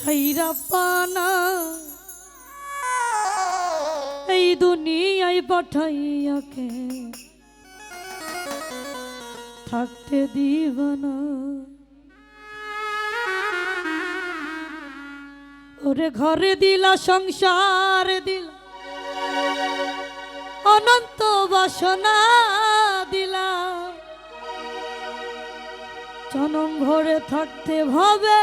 ছাইরা পানা। এই দুনিয়ায় পাঠাইয়াকে থাকতে দিব না ওরে ঘরে দিলা, সংসার দিলা, অনন্ত বাসনা দিলা। জনম ভরে থাকতে ভাবে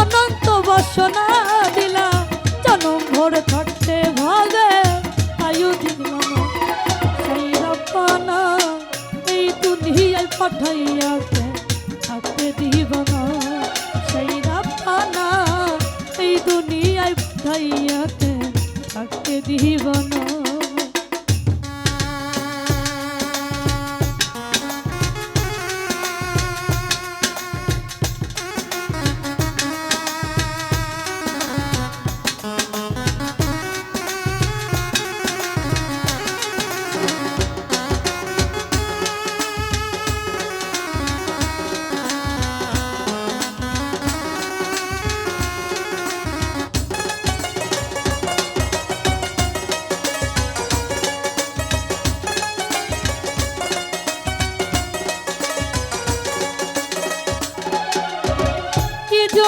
অনন্ত বাসনা দিলা। জনম ভর থাকতে ভাগে আয়ু দিলা না সেই রব্বানা এই দুনিয়ায় পাঠাইয়া থাকতে দিব না সেই রব্বানা এই দুনিয়ায় পাঠাইয়া কে থাকতে দিব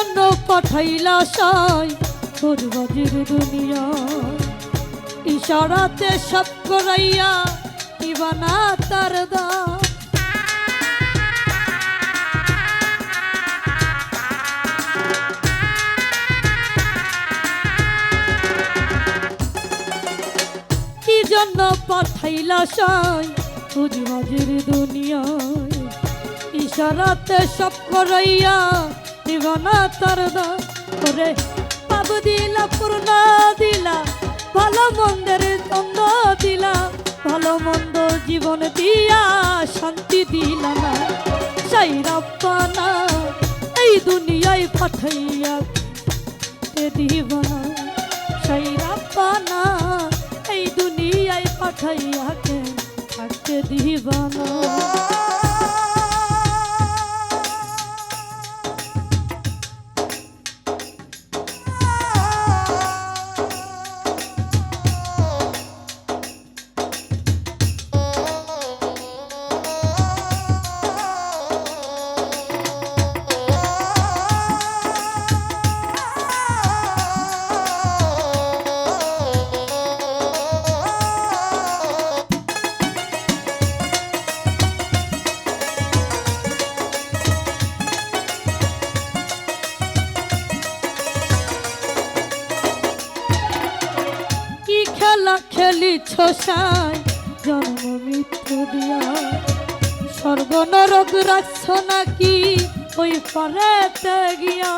জন্য পাঠাইলা সাই ফুরবাজির দুনিয়া ইশারাতে সব করাইয়া ইবানা তার দা জন্য পাঠাইলা সাই ফুরবাজির দুনিয়ায়। ইশারাতে সব করাইয়া দিবানা তার দা করে পাব দিলা, পূর্ণা দিলা, ভালো মন্দের দ্বন্দ্ব দিলা। ভালো মন্দ জীবন দিয়া শান্তি দিলা না। সেই রাব্বানা এই দুনিয়ায় পাঠাইয়া তে দিবানা সেই রাব্বানা এই দুনিয়ায় পাঠাইয়া কে থাকতে দিবানা কি খেলিছ সাই, জন্ম মৃত্যু দিয়া। সর্বনরক রাখছ নাকি ওই পারেতে গিয়া?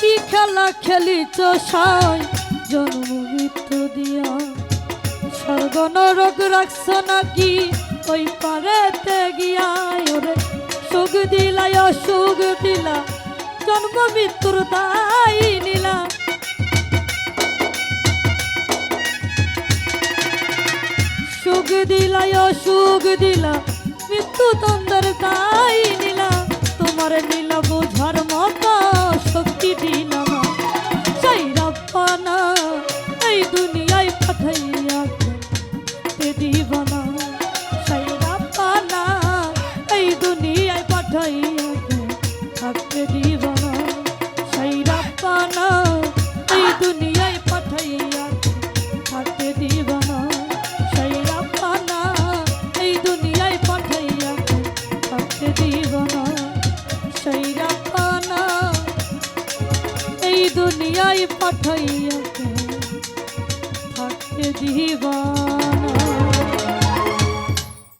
কি খেলা খেলিছ সাই, জন্ম মৃত্যু দিয়া? সর্বনরক রাখছ নাকি ওই পারেতে গিয়া ওরে। সুখ দিলাই, অসুখ দিলা জন্ম মৃত্যুর দায় নিলা সুখ দিলাই, অসুখ দিলা মৃত্যু তন্দর দায় নিলা তোমার নীলা বোঝার দুনিয়ায় পাঠাইয়া থাকতে দিবা